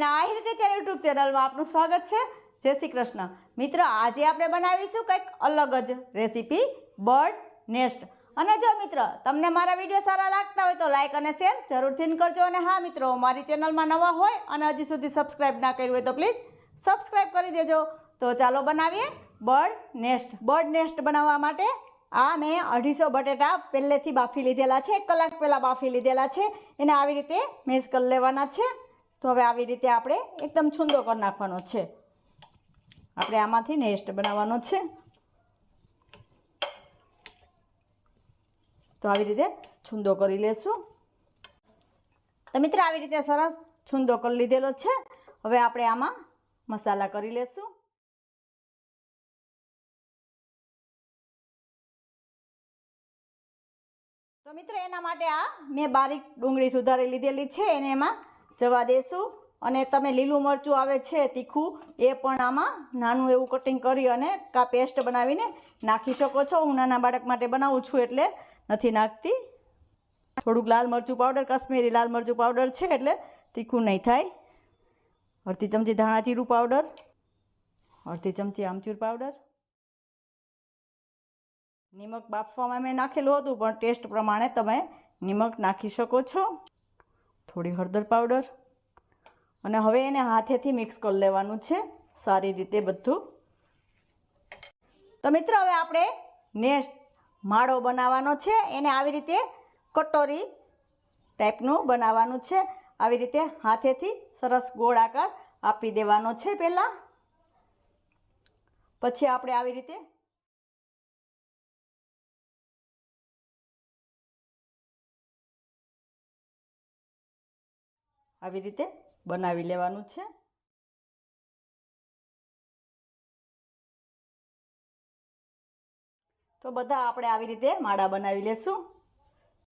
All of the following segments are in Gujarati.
ગ્રામીણ આહિર કિચન યુટ્યુબ ચેનલમાં આપનું સ્વાગત છે. જય શ્રી કૃષ્ણ. મિત્ર, આજે આપણે બનાવીશું કંઈક અલગ જ રેસીપી, બર્ડ નેસ્ટ. અને જો મિત્ર, તમને મારા વીડિયો સારા લાગતા હોય તો લાઈક અને શેર જરૂરથી કરજો. અને હા મિત્રો, મારી ચેનલમાં નવા હોય અને હજી સુધી સબસ્ક્રાઈબ ના કર્યું હોય તો પ્લીઝ સબસ્ક્રાઈબ કરી દેજો. તો ચાલો બનાવીએ બર્ડ નેસ્ટ. બર્ડ નેસ્ટ બનાવવા માટે આ મેં અઢીસો બટેટા પહેલેથી બાફી લીધેલા છે. એક કલાક પહેલાં બાફી લીધેલા છે. એને આવી રીતે મેશ કરી લેવાના છે. તો હવે આવી રીતે આપણે એકદમ છૂંદો કરી નાખવાનો છે. આપણે આમાંથી નેસ્ટ બનાવવાનો છે. તો આવી રીતે છૂંદો કરી લેશું. તો મિત્ર, આવી રીતે સરસ છૂંદો કરી લીધેલો છે. હવે આપણે આમાં મસાલા કરી લેશું. તો મિત્રો, એના માટે આ મેં બારીક ડુંગળી સુધારી લીધેલી છે. એને એમાં જવા દેશું. અને તમે લીલું મરચું આવે છે, તીખું, એ પણ આમાં નાનું એવું કટિંગ કરી અને કા પેસ્ટ બનાવીને નાખી શકો છો. હું નાના બાળક માટે બનાવું છું એટલે નથી નાખતી. થોડુંક લાલ મરચું પાવડર કાશ્મીરી લાલ મરચું પાવડર છે એટલે તીખું નહીં થાય. અડધી ચમચી ધાણા જીરું પાવડર અડધી ચમચી આમચૂર પાવડર નિમક બાફવામાં મેં નાખેલું હતું, પણ ટેસ્ટ પ્રમાણે તમે નિમક નાખી શકો છો. થોડી હળદર પાવડર. અને હવે એને હાથેથી મિક્સ કરી લેવાનું છે સારી રીતે બધું. તો મિત્ર, હવે આપણે નેક્સ્ટ માળો બનાવવાનો છે. એને આવી રીતે કટોરી ટાઈપનું બનાવવાનું છે. આવી રીતે હાથેથી સરસ ગોળ આકાર આપી દેવાનો છે પહેલાં. પછી આપણે આવી રીતે આવી રીતે બનાવી લેવાનું છે. તો બધા આપણે આવી રીતે માળા બનાવી લેશું.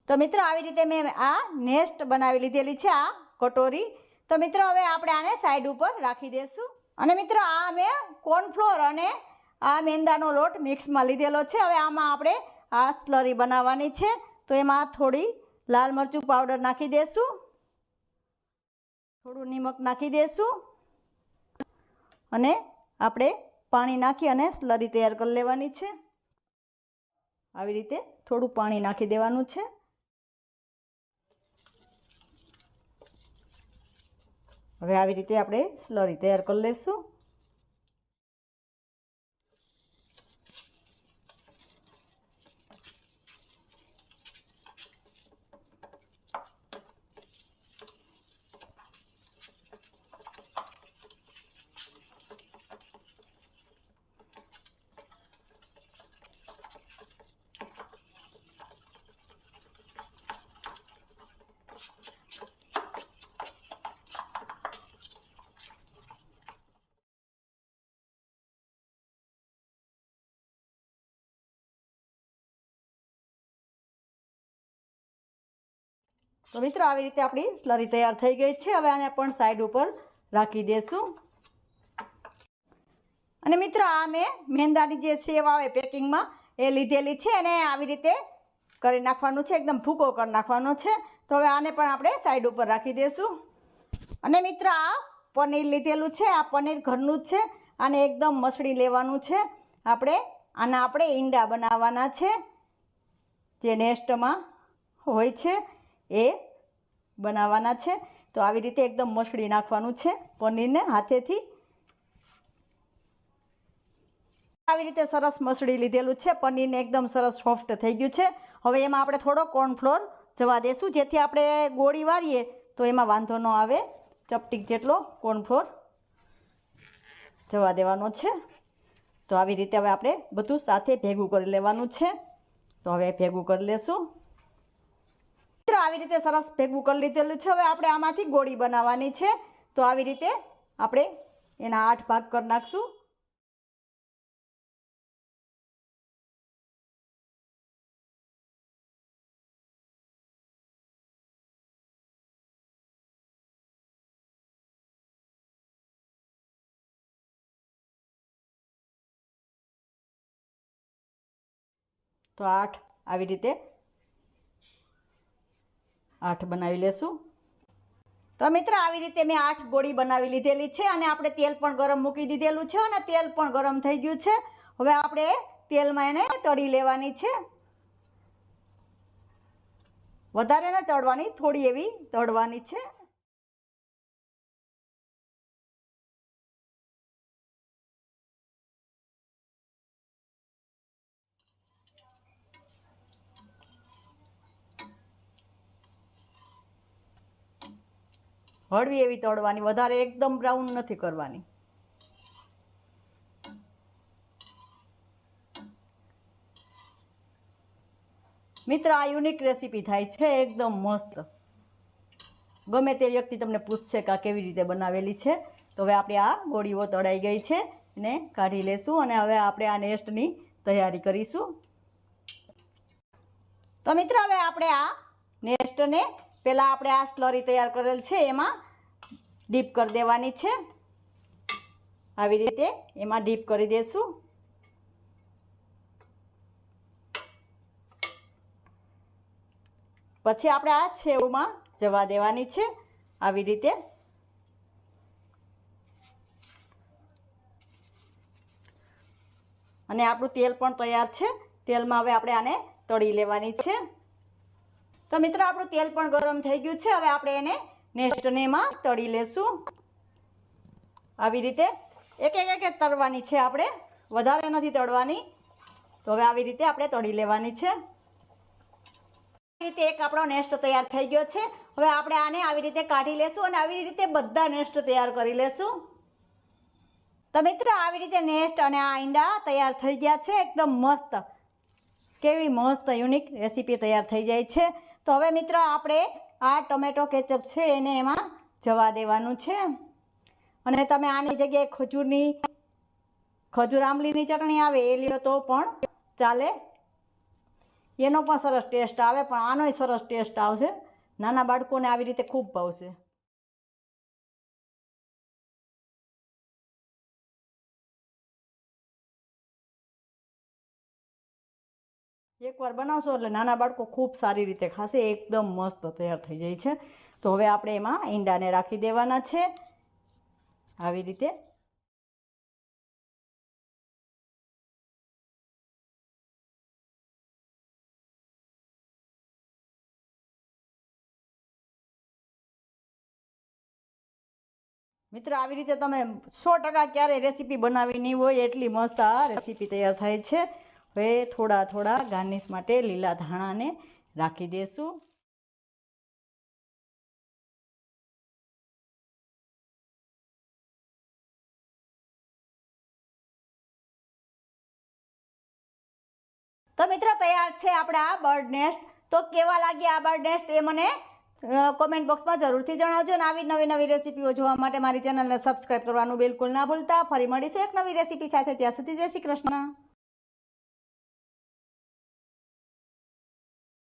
તો મિત્રો આવી રીતે મેં આ નેસ્ટ બનાવી લીધેલી છે, આ કટોરી. તો મિત્રો હવે આપણે આને સાઈડ ઉપર રાખી દઈશું અને મિત્રો આ મેં કોર્નફ્લોર અને આ મેંદાનો લોટ મિક્સમાં લીધેલો છે. હવે આમાં આપણે આ સ્લરી બનાવવાની છે. તો એમાં થોડી લાલ મરચું પાવડર નાખી દઈશું થોડું નિમક નાખી દઈશું અને આપણે પાણી નાખી અને સ્લરી તૈયાર કરી લેવાની છે. આવી રીતે થોડું પાણી નાખી દેવાનું છે. હવે આવી રીતે આપણે સ્લરી તૈયાર કરી લઈશું તો મિત્રો, આવી રીતે આપણી સ્લરી તૈયાર થઈ ગઈ છે. હવે આને પણ સાઈડ ઉપર રાખી દેશું. અને મિત્રો, આ મેં મેંદાની જે સેવ આવે પેકિંગમાં, એ લીધેલી છે અને આવી રીતે કરી નાખવાનું છે. એકદમ ભૂકો કરી નાખવાનો છે. તો હવે આને પણ આપણે સાઈડ ઉપર રાખી દઈશું અને મિત્ર, આ પનીર લીધેલું છે. આ પનીર ઘરનું જ છે. આને એકદમ મસળી લેવાનું છે. આપણે, આના આપણે ઈંડા બનાવવાના છે. જે નેસ્ટમાં હોય છે. એ બનાવવાના છે. તો આવી રીતે એકદમ મસળી નાખવાનું છે પનીરને હાથેથી. આવી રીતે સરસ મસળી લીધેલું છે. પનીરને એકદમ સરસ સોફ્ટ થઈ ગયું છે. હવે એમાં આપણે થોડો કોર્નફ્લોર જવા દેશું. જેથી આપણે ગોળી વાળીએ તો એમાં વાંધો ન આવે. ચપટીક જેટલો કોર્નફ્લોર જવા દેવાનો છે. તો આવી રીતે હવે આપણે બધું સાથે ભેગું કરી લેવાનું છે. તો હવે ભેગું કરી લેશું. આવી રીતે સરસ ભેગું કરી લીધેલું છે. હવે આપણે આમાંથી ગોળી બનાવવાની છે. તો આવી રીતે આપણે એના આઠ ભાગ કરી નાખશું. તો આઠ આવી રીતે આઠ બનાવી લેશું. તો મિત્ર, આવી રીતે મેં આઠ ગોળી બનાવી લીધેલી છે અને આપણે તેલ પણ ગરમ મૂકી દીધેલું છે અને તેલ પણ ગરમ થઈ ગયું છે. હવે આપણે તેલમાં એને તળી લેવાની છે. વધારે ને તળવાની, થોડી એવી તળવાની છે. હળવી એવી તળવાની, વધારે એકદમ બ્રાઉન નથી કરવાની. મિત્ર, આ યુનિક રેસીપી થાય છે, એકદમ મસ્ત. ગમે તે વ્યક્તિ તમને પૂછશે કે આ કેવી રીતે બનાવેલી છે, તો હવે આપણે આ ગોળીઓ તળાઈ ગઈ છે ને કાઢી લેશું અને હવે આપણે આ નેસ્ટની તૈયારી કરીશું. તો મિત્ર, હવે આપણે આ નેસ્ટને પહેલાં આપણે આ સ્લરી તૈયાર કરેલ છે, એમાં ડીપ કરી દેવાની છે. આવી રીતે એમાં ડીપ કરી દેશું. પછી આપણે આ છેવમાં જવા દેવાની છે, આવી રીતે. અને આપણું તેલ પણ તૈયાર છે, તેલમાં હવે આપણે આને તળી લેવાની છે. તો મિત્રો, આપણું તેલ પણ ગરમ થઈ ગયું છે. હવે આપણે એને નેસ્ટને એમાં તળી લેશું. આવી રીતે એક એક એક તળવાની છે આપણે. વધારે નથી તળવાની. તો હવે આવી રીતે આપણે તળી લેવાની છે. આવી રીતે એક આપણો નેસ્ટ તૈયાર થઈ ગયો છે. હવે આપણે આને આવી રીતે કાઢી લેશું અને આવી રીતે બધા નેસ્ટ તૈયાર કરી લેશું. તો મિત્રો, આવી રીતે નેસ્ટ અને આ ઈંડા તૈયાર થઈ ગયા છે. એકદમ મસ્ત. કેવી મસ્ત, યુનિક રેસીપી તૈયાર થઈ જાય છે. તો હવે મિત્ર આપણે આ ટોમેટો કેચઅપ છે એને એમાં જવા દેવાનું છે. અને તમે આની જગ્યાએ ખજૂરની, ખજૂર આંબલીની ચટણી આવે એ લ્યો તો પણ ચાલે. એનો પણ સરસ ટેસ્ટ આવે, પણ આનોય સરસ ટેસ્ટ આવશે. નાના બાળકોને આવી રીતે ખૂબ ભાવશે. એકવાર બનાવશો એટલે નાના બાળકો ખૂબ સારી રીતે ખાશે, એકદમ મસ્ત તૈયાર થઈ જાય છે. તો હવે આપણે એમાં ઈંડાને રાખી દેવાના છે. આવી રીતે મિત્ર, આવી રીતે તમે સો ટકા ક્યારેય રેસીપી બનાવી નહીં હોય, એટલી મસ્ત આ રેસીપી તૈયાર થાય છે. હવે થોડા થોડા ગાર્નિશ માટે લીલા ધાણાને રાખી દેશું. તો મિત્ર, તૈયાર છે આપણા બર્ડ નેસ્ટ. તો કેવા લાગ્યા આ બર્ડ નેસ્ટ એ મને કોમેન્ટ બોક્સમાં જરૂરથી જણાવજો અને આવી નવી નવી રેસીપીઓ જોવા માટે મારી ચેનલને સબસ્ક્રાઈબ કરવાનું બિલકુલ ના ભૂલતા. ફરી મળીશું એક નવી રેસીપી સાથે. ત્યાં સુધી જય શ્રી કૃષ્ણ.